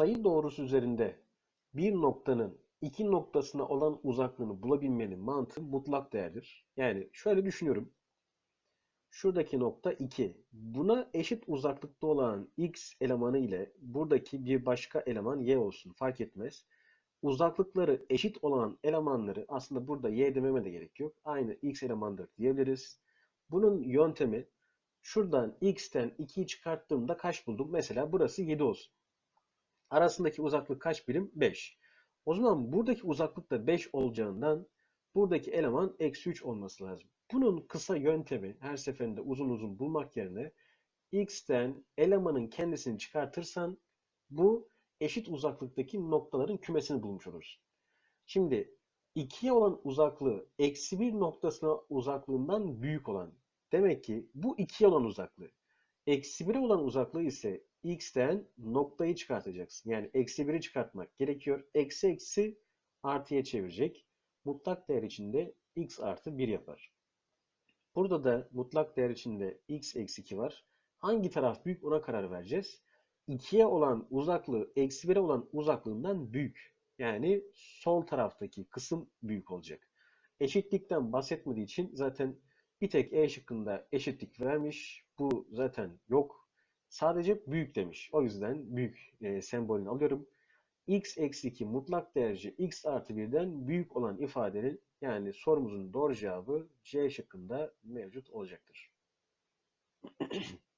sayı doğrusu üzerinde bir noktanın iki noktasına olan uzaklığını bulabilmenin mantığı mutlak değerdir. Yani şöyle düşünüyorum. Şuradaki nokta 2. Buna eşit uzaklıkta olan x elemanı ile buradaki bir başka eleman y olsun fark etmez. Uzaklıkları eşit olan elemanları aslında burada y dememe de gerek yok. Aynı x elemandır diyebiliriz. Bunun yöntemi şuradan x'ten 2'yi çıkarttığımda kaç buldum? Mesela burası 7 olsun. Arasındaki uzaklık kaç birim? 5. O zaman buradaki uzaklık da 5 olacağından buradaki eleman eksi 3 olması lazım. Bunun kısa yöntemi her seferinde uzun uzun bulmak yerine x'ten elemanın kendisini çıkartırsan bu eşit uzaklıktaki noktaların kümesini bulmuş olursun. Şimdi 2'ye olan uzaklığı eksi 1 noktasına uzaklığından büyük olan. Demek ki bu 2'ye olan uzaklığı. Eksi 1'e olan uzaklığı ise x'ten noktayı çıkartacaksın. Yani eksi 1'i çıkartmak gerekiyor. Eksi eksi artıya çevirecek. Mutlak değer içinde x artı 1 yapar. Burada da mutlak değer içinde x eksi 2 var. Hangi taraf büyük ona karar vereceğiz. 2'ye olan uzaklığı eksi 1'e olan uzaklığından büyük. Yani sol taraftaki kısım büyük olacak. Eşitlikten bahsetmediği için zaten bir tek E şıkkında eşitlik vermiş. Bu zaten yok. Sadece büyük demiş. O yüzden büyük e, sembolünü alıyorum. x eksi 2 mutlak değerci x artı 1'den büyük olan ifadenin yani sorumuzun doğru cevabı C şıkkında mevcut olacaktır.